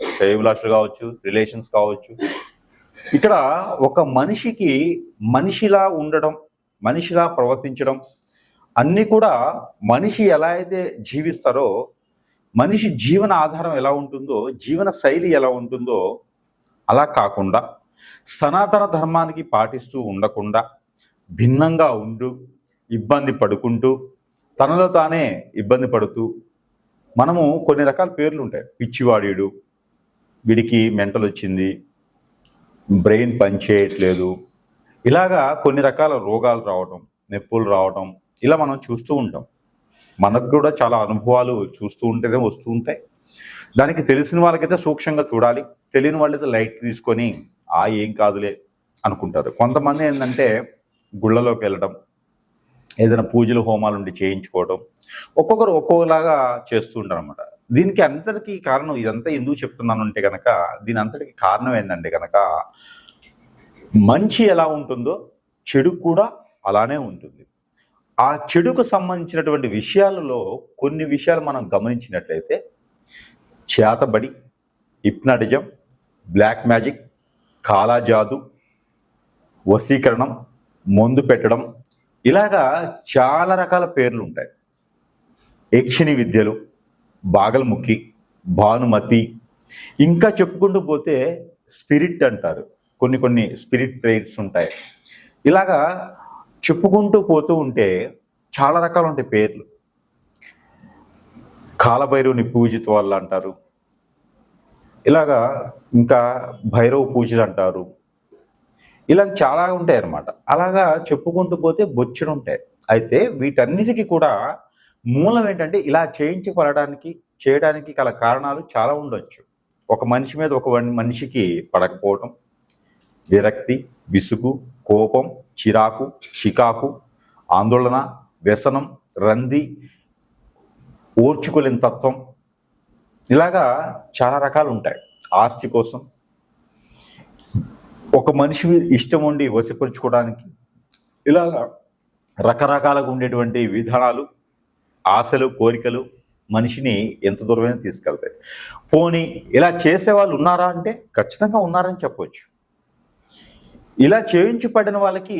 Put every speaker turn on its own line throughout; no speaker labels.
సేవ్లాషులు కావచ్చు రిలేషన్స్ కావచ్చు. ఇక్కడ ఒక మనిషికి మనిషిలా ఉండడం మనిషిలా ప్రవర్తించడం అన్నీ కూడా మనిషి ఎలా అయితే జీవిస్తారో మనిషి జీవన ఆధారం ఎలా ఉంటుందో జీవన శైలి ఎలా ఉంటుందో అలా కాకుండా సనాతన ధర్మానికి పాటిస్తూ ఉండకుండా భిన్నంగా ఉంటూ ఇబ్బంది పడుకుంటూ తనలో తానే ఇబ్బంది పడుతూ మనము కొన్ని రకాల పేర్లు ఉంటాయి పిచ్చివాడీడు వీడికి మెంటల్ వచ్చింది బ్రెయిన్ పనిచేయట్లేదు. ఇలాగా కొన్ని రకాల రోగాలు రావటం నొప్పులు రావటం ఇలా మనం చూస్తూ ఉంటాం. మనకు కూడా చాలా అనుభవాలు చూస్తూ ఉంటేనే వస్తూ ఉంటాయి. దానికి తెలిసిన వాళ్ళకైతే సూక్ష్మంగా చూడాలి. తెలియని వాళ్ళైతే లైట్ తీసుకొని ఆ ఏం కాదులే అనుకుంటారు. కొంతమంది ఏంటంటే గుళ్ళలోకి వెళ్ళడం ఏదైనా పూజలు హోమాలు ఉండి చేయించుకోవడం ఒక్కొక్కరు ఒక్కొక్కలాగా చేస్తూ ఉంటారు అనమాట దీనికి అంతటికి కారణం ఇదంతా ఎందుకు చెప్తున్నాను అంటే కనుక దీని అంతటికి కారణం ఏంటంటే కనుక మంచి ఎలా ఉంటుందో చెడు కూడా అలానే ఉంటుంది. ఆ చెడుకు సంబంధించినటువంటి విషయాలలో కొన్ని విషయాలు మనం గమనించినట్లయితే చేతబడి హిప్నాటిజం బ్లాక్ మ్యాజిక్ కాలాజాదు వశీకరణం మందు పెట్టడం ఇలాగా చాలా రకాల పేర్లు ఉంటాయి యక్షిణి విద్యలు బాగల్ముఖి భానుమతి. ఇంకా చెప్పుకుంటూ పోతే స్పిరిట్ అంటారు. కొన్ని కొన్ని స్పిరిట్ ప్రేయర్స్ ఉంటాయి. ఇలాగా చెప్పుకుంటూ పోతూ ఉంటే చాలా రకాలు ఉంటాయి పేర్లు. కాలభైరవుని పూజిత వాళ్ళు అంటారు. ఇలాగా ఇంకా భైరవ పూజలు అంటారు. ఇలా చాలా ఉంటాయి అన్నమాట అలాగా చెప్పుకుంటూ పోతే బొచ్చుడు ఉంటాయి అయితే వీటన్నిటికీ కూడా మూలం ఏంటంటే ఇలా చేయించబడడానికి చేయడానికి గల కారణాలు చాలా ఉండొచ్చు. ఒక మనిషి మీద ఒక వన్- మనిషికి పడకపోవటం విరక్తి విసుగు కోపం చిరాకు చికాకు ఆందోళన వ్యసనం రంది ఓర్చుకోలేని తత్వం ఇలాగా చాలా రకాలు ఉంటాయి. ఆస్తి కోసం ఒక మనిషి ఇష్టం ఉండి వశపరుచుకోవడానికి ఇలాగా రకరకాలుగా ఉండేటువంటి విధానాలు ఆశలు కోరికలు మనిషిని ఎంత దూరమైనా తీసుకెళ్తాయి. పోనీ ఇలా చేసే వాళ్ళు ఉన్నారా అంటే ఖచ్చితంగా ఉన్నారని చెప్పవచ్చు ఇలా చేయించబడిన వాళ్ళకి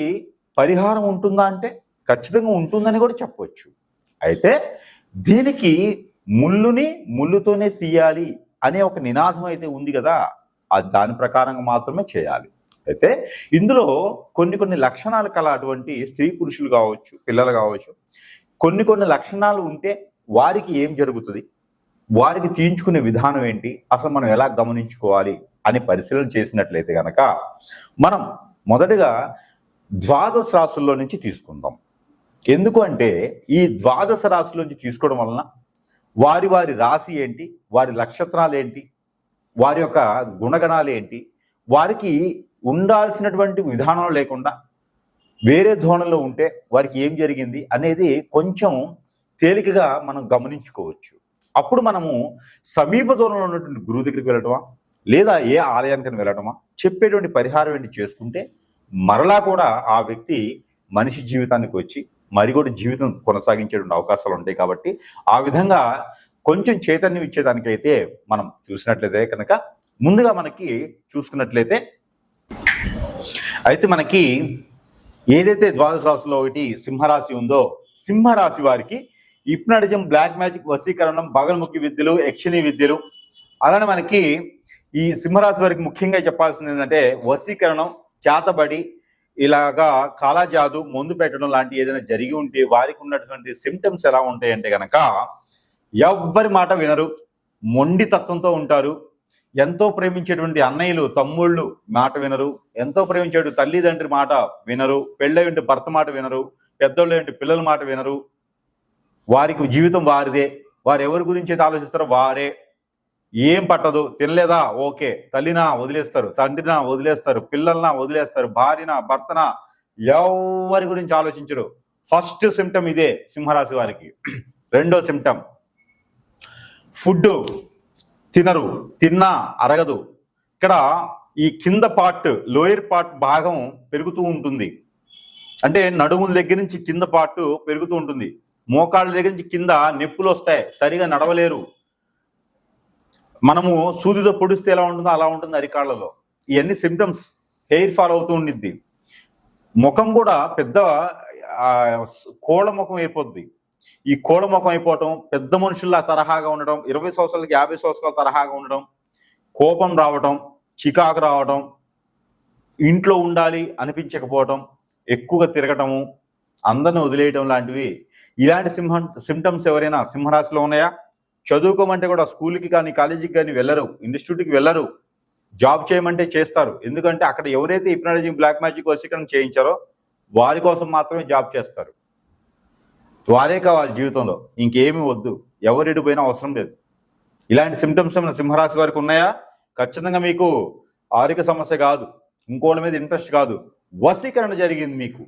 పరిహారం ఉంటుందా అంటే ఖచ్చితంగా ఉంటుందని కూడా చెప్పవచ్చు అయితే దీనికి ముళ్ళుని ముళ్ళుతోనే తీయాలి అనే ఒక నినాదం అయితే ఉంది కదా అది దాని ప్రకారంగా మాత్రమే చేయాలి. అయితే ఇందులో కొన్ని కొన్ని లక్షణాలు కల అటువంటి స్త్రీ పురుషులు కావచ్చు పిల్లలు కావచ్చు. కొన్ని కొన్ని లక్షణాలు ఉంటే వారికి ఏం జరుగుతుంది? వారికి తీయించుకునే విధానం ఏంటి? అసలు మనం ఎలా గమనించుకోవాలి? అని పరిశీలన చేసినట్లయితే గనక మనం మొదటగా ద్వాదశ రాసుల్లో నుంచి తీసుకుందాం. ఎందుకు అంటే ఈ ద్వాదశ రాశుల నుంచి తీసుకోవడం వలన వారి వారి రాశి ఏంటి? వారి నక్షత్రాలు ఏంటి? వారి యొక్క గుణగణాలు ఏంటి? వారికి ఉండాల్సినటువంటి విధానం లేకుండా వేరే ధోరణిలో ఉంటే వారికి ఏం జరిగింది అనేది కొంచెం తేలికగా మనం గమనించుకోవచ్చు. అప్పుడు మనము సమీప దూరంలో ఉన్నటువంటి గురువు దగ్గరికి వెళ్ళటమా? లేదా ఏ ఆలయానికి వెళ్ళటమా? చెప్పేటువంటి పరిహారం ఏంటి చేసుకుంటే మరలా కూడా ఆ వ్యక్తి మనిషి జీవితానికి వచ్చి మరి కూడా జీవితం కొనసాగించేటువంటి అవకాశాలు ఉంటాయి కాబట్టి ఆ విధంగా కొంచెం చైతన్యం ఇచ్చేదానికైతే మనం చూసినట్లయితే కనుక ముందుగా మనకి చూసుకున్నట్లయితే అయితే మనకి ఏదైతే ద్వాదశ రాశిలో ఒకటి సింహరాశి ఉందో సింహరాశి వారికి ఇప్నాటిజం బ్లాక్ మ్యాజిక్ వశీకరణం బగల్ముఖి విద్యలు యక్షిణీ విద్యలు. అలానే మనకి ఈ సింహరాశి వారికి ముఖ్యంగా చెప్పాల్సింది ఏంటంటే వశీకరణం చేతబడి ఇలాగా కాలాజాదు మందు పెట్టడం లాంటి ఏదైనా జరిగి ఉంటే వారికి ఉన్నటువంటి సిమ్టమ్స్ ఎలా ఉంటాయంటే కనుక ఎవ్వరి మాట వినరు మొండి తత్వంతో ఉంటారు ఎంతో ప్రేమించేటువంటి అన్నయ్యలు తమ్ముళ్ళు మాట వినరు. ఎంతో ప్రేమించేటు తల్లిదండ్రి మాట వినరు. పెళ్ళ భర్త మాట వినరు. పెద్దోళ్ళు ఏంటి పిల్లల మాట వినరు. వారికి జీవితం వారిదే. వారు ఎవరి గురించి అయితే ఆలోచిస్తారో వారే. ఏం పట్టదు. తినలేదా? ఓకే. తల్లినా వదిలేస్తారు. తండ్రినా వదిలేస్తారు. పిల్లలనా వదిలేస్తారు. భార్యనా భర్తనా ఎవరి గురించి ఆలోచించరు. ఫస్ట్ సిమ్టమ్ ఇదే సింహరాశి వారికి. రెండో సిమ్టమ్. ఫుడ్ తినరు తిన్నా అరగదు. ఇక్కడ ఈ కింద పార్ట్ లోయర్ పార్ట్ భాగం పెరుగుతూ ఉంటుంది. అంటే నడుముల దగ్గర నుంచి కింద పార్ట్ పెరుగుతూ ఉంటుంది. మోకాళ్ళ దగ్గర నుంచి కింద నొప్పులు వస్తాయి సరిగా నడవలేరు. మనము సూదితో పొడిస్తే ఎలా ఉంటుందో అలా ఉంటుంది అరికాళ్ళలో. ఇవన్నీ సిమ్టమ్స్ హెయిర్ ఫాల్ అవుతూ ఉండిద్ది. ముఖం కూడా పెద్ద కోళ్ళ ముఖం అయిపోద్ది. ఈ కోడముఖం అయిపోవటం పెద్ద మనుషుల్లా తరహాగా ఉండడం ఇరవై సంవత్సరాలకి యాభై సంవత్సరాల తరహాగా ఉండడం కోపం రావటం చికాకు రావటం ఇంట్లో ఉండాలి అనిపించకపోవటం ఎక్కువగా తిరగటము అందరిని వదిలేయటం లాంటివి. ఇలాంటి సింహం సిమ్టమ్స్ ఎవరైనా సింహరాశిలో ఉన్నాయా? చదువుకోమంటే కూడా స్కూల్కి కానీ కాలేజీకి కానీ వెళ్ళరు ఇన్స్టిట్యూట్కి వెళ్ళరు. జాబ్ చేయమంటే చేస్తారు. ఎందుకంటే అక్కడ ఎవరైతే హిప్నాలజీ బ్లాక్ మ్యాజిక్ వసీకరణ చేయించారో వారి కోసం మాత్రమే జాబ్ చేస్తారు. వారే కావాలి జీవితంలో. ఇంకేమీ వద్దు. ఎవరిడి పోయినా అవసరం లేదు. ఇలాంటి సిమ్టమ్స్ ఏమైనా సింహరాశి వారికి ఉన్నాయా? ఖచ్చితంగా మీకు ఆరోగ్య సమస్య కాదు. ఇంకోళ్ళ మీద ఇంట్రెస్ట్ కాదు. వశీకరణ జరిగింది మీకు.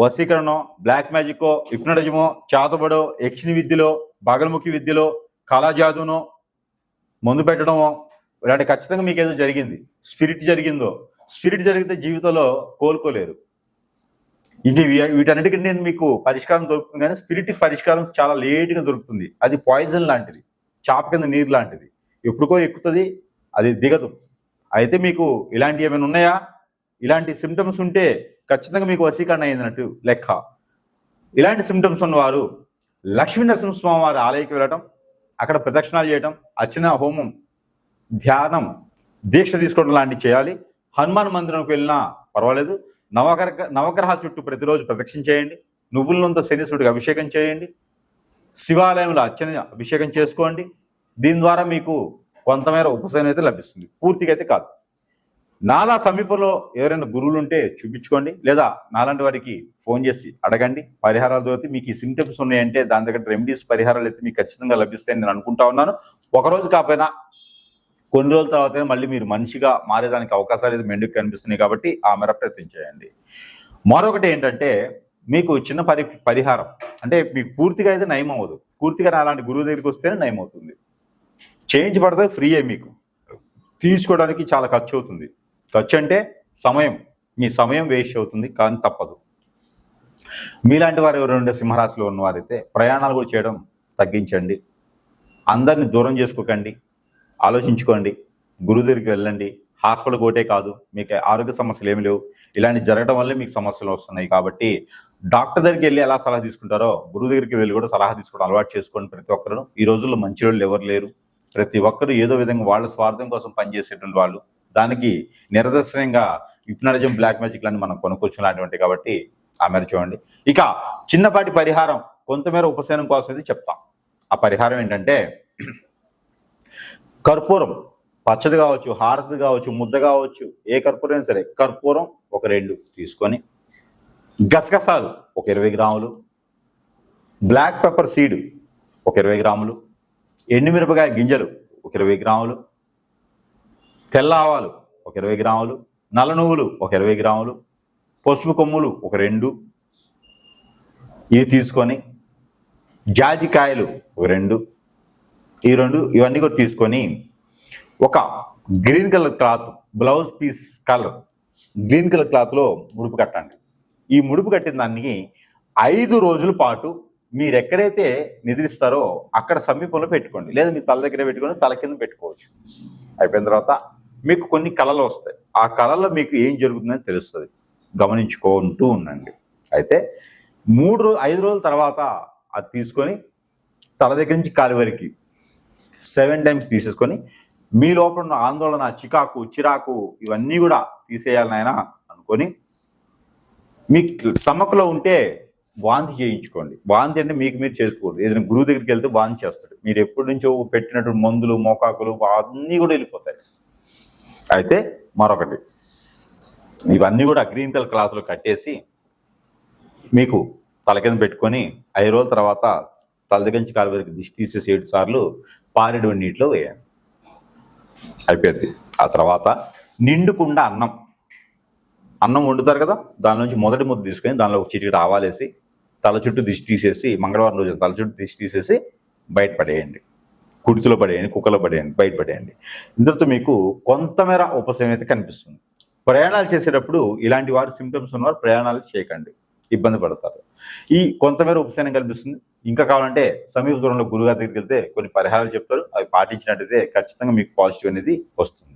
వశీకరణ బ్లాక్ మ్యాజిక్కో హిప్నటిజమో చాతబడో యక్షిని విద్యలో బగల్ముఖి విద్యలో కళాజాదునో మందు పెట్టడమో ఇలాంటి ఖచ్చితంగా మీకు ఏదో జరిగింది. స్పిరిట్ జరిగిందో. స్పిరిట్ జరిగితే జీవితంలో కోలుకోలేరు. ఇది వీటన్నిటికీ నేను మీకు పరిష్కారం దొరుకుతుంది కానీ స్పిరిట్ పరిష్కారం చాలా లేట్గా దొరుకుతుంది. అది పాయిజన్ లాంటిది. చాప కింద నీరు లాంటిది. ఎప్పుడుకో ఎక్కుతుంది అది దిగదు. అయితే మీకు ఇలాంటి ఏమైనా ఉన్నాయా? ఇలాంటి సిమ్టమ్స్ ఉంటే ఖచ్చితంగా మీకు వశీకరణ అయిందన్నట్టు లెక్క. ఇలాంటి సిమ్టమ్స్ ఉన్నవారు లక్ష్మీ నరసింహస్వామి వారి ఆలయకి వెళ్ళటం అక్కడ ప్రదక్షిణాలు చేయటం అర్చన హోమం ధ్యానం దీక్ష తీసుకోవడం లాంటివి చేయాలి. హనుమాన్ మందిరంకి వెళ్ళినా పర్వాలేదు. నవగ్రహ నవగ్రహాల చుట్టూ ప్రతిరోజు ప్రదక్షిణ చేయండి. నువ్వుల నూనెతో శనీశ్వరుడికి అభిషేకం చేయండి. శివాలయంలో అర్చన అభిషేకం చేసుకోండి. దీని ద్వారా మీకు కొంతమేర ఉపశమనం అయితే లభిస్తుంది. పూర్తిగా అయితే కాదు. నాలా సమీపంలో ఎవరైనా గురువులు ఉంటే చూపించుకోండి. లేదా నాలాంటి వారికి ఫోన్ చేసి అడగండి. పరిహారాల ద్వారా మీకు ఈ సిమ్టమ్స్ ఉన్నాయంటే దాని దగ్గర రెమెడీస్ పరిహారాలు అయితే మీకు ఖచ్చితంగా లభిస్తాయని నేను అనుకుంటా ఉన్నాను. ఒకరోజు కాకపోయినా కొన్ని రోజుల తర్వాత మళ్ళీ మీరు మనిషిగా మారేదానికి అవకాశాలు అయితే మెండుకు కనిపిస్తున్నాయి కాబట్టి ఆ మేర ప్రయత్నం చేయండి. మరొకటి ఏంటంటే మీకు చిన్న పరి పరిహారం అంటే మీకు పూర్తిగా అయితే నయం అవ్వదు. పూర్తిగా అలాంటి గురువు దగ్గరికి వస్తేనే నయం అవుతుంది. చేంజ్ చేయించబడితే ఫ్రీయే మీకు. తీసుకోవడానికి చాలా ఖర్చు అవుతుంది. ఖర్చు అంటే సమయం. మీ సమయం వేస్ట్ అవుతుంది కానీ తప్పదు. మీలాంటి వారు ఎవరు ఉండే సింహరాశిలో ఉన్నవారైతే ప్రయాణాలు కూడా చేయడం తగ్గించండి. అందరిని దూరం చేసుకోకండి. ఆలోచించుకోండి. గురువు దగ్గరికి వెళ్ళండి. హాస్పిటల్ కోటే కాదు. మీకు ఆరోగ్య సమస్యలు ఏమి లేవు. ఇలాంటి జరగడం వల్లే మీకు సమస్యలు వస్తున్నాయి కాబట్టి డాక్టర్ దగ్గరికి వెళ్ళి ఎలా సలహా తీసుకుంటారో గురువు దగ్గరికి వెళ్ళి కూడా సలహా తీసుకోవడం అలవాటు చేసుకోండి ప్రతి ఒక్కరు ఈ రోజుల్లో మంచి వాళ్ళు ఎవరు లేరు. ప్రతి ఒక్కరు ఏదో విధంగా వాళ్ళ స్వార్థం కోసం పనిచేసేటువంటి వాళ్ళు. దానికి నిరదర్శనంగా హిప్నాలజం బ్లాక్ మ్యాజిక్ లాంటి మనం కొనుక్కొచ్చినటువంటి కాబట్టి ఆ మేర చూడండి. ఇక చిన్నపాటి పరిహారం కొంతమేర ఉపశమనం కోసం అయితే చెప్తాం. ఆ పరిహారం ఏంటంటే కర్పూరం పచ్చది కావచ్చు హారతి కావచ్చు ముద్ద కావచ్చు ఏ కర్పూరం అయినా సరే కర్పూరం ఒక రెండు తీసుకొని గసగసాలు ఒక ఇరవై గ్రాములు బ్లాక్ పెప్పర్ సీడ్ ఒక ఇరవై గ్రాములు ఎండుమిరపకాయ గింజలు ఒక ఇరవై గ్రాములు తెల్ల ఆవాలు ఒక ఇరవై గ్రాములు నల్ల నువ్వులు ఒక ఇరవై గ్రాములు పసుపు కొమ్ములు ఒక రెండు ఇవి తీసుకొని జాజికాయలు ఒక రెండు ఈ రెండు ఇవన్నీ కూడా తీసుకొని ఒక green colour cloth blouse piece colour green colour క్లాత్లో ముడుపు కట్టండి. ఈ ముడుపు కట్టిన దాన్ని ఐదు రోజుల పాటు మీరు ఎక్కడైతే నిద్రిస్తారో అక్కడ సమీపంలో పెట్టుకోండి. లేదా మీ తల దగ్గర పెట్టుకొని తల కింద పెట్టుకోవచ్చు. అయిపోయిన తర్వాత మీకు కొన్ని కళలు వస్తాయి. ఆ కళలో మీకు ఏం జరుగుతుందని తెలుస్తుంది. గమనించుకుంటూ ఉండండి. అయితే మూడు రోజు ఐదు రోజుల తర్వాత అది తీసుకొని తల దగ్గర నుంచి కాలి వరకు సెవెన్ టైమ్స్ తీసేసుకొని మీ లోపల ఉన్న ఆందోళన చికాకు చిరాకు ఇవన్నీ కూడా తీసేయాలని ఆయన అనుకొని మీ స్టమక్లో ఉంటే వాంతి చేయించుకోండి. వాంతి అంటే మీకు మీరు చేసుకోండి ఏదైనా గురువు దగ్గరికి వెళ్తే వాంతి చేస్తాడు. మీరు ఎప్పటి నుంచో పెట్టినటువంటి మందులు మోకాకులు అన్నీ కూడా వెళ్ళిపోతాయి. అయితే మరొకటి. ఇవన్నీ కూడా గ్రీన్ కలర్ క్లాత్లో కట్టేసి మీకు తల కింద పెట్టుకొని ఐదు రోజుల తర్వాత తల దగ్గర నుంచి కాలు వరకు దిష్టి తీసేసి ఏడు సార్లు పారేడు నీటిలో వేయండి అయిపోయింది. ఆ తర్వాత నిండుకుండా అన్నం. అన్నం వండుతారు కదా దాని నుంచి మొదటి ముద్ద తీసుకొని దానిలో ఒక చిటికి ఆవాలేసి తల చుట్టూ దిష్టి తీసేసి మంగళవారం రోజు తల చుట్టూ దిష్టి తీసేసి బయట పడేయండి. కుడితిలో పడేయండి కుక్కలో పడేయండి బయట పడేయండి. ఇంతటితో మీకు కొంతమేర ఉపశమనం అయితే కనిపిస్తుంది. ప్రయాణాలు చేసేటప్పుడు ఇలాంటి వారి సిమ్టమ్స్ ఉన్నవారు ప్రయాణాలు చేయకండి. ఇబ్బంది పడతారు. ఈ కొంతమేర ఉపశమనం కల్పిస్తుంది. ఇంకా కావాలంటే సమీప దూరంలో గురుగారి దగ్గరికి వెళ్తే కొన్ని పరిహారాలు చెప్తారు. అవి పాటించినట్టయితే ఖచ్చితంగా మీకు పాజిటివ్ అనేది వస్తుంది.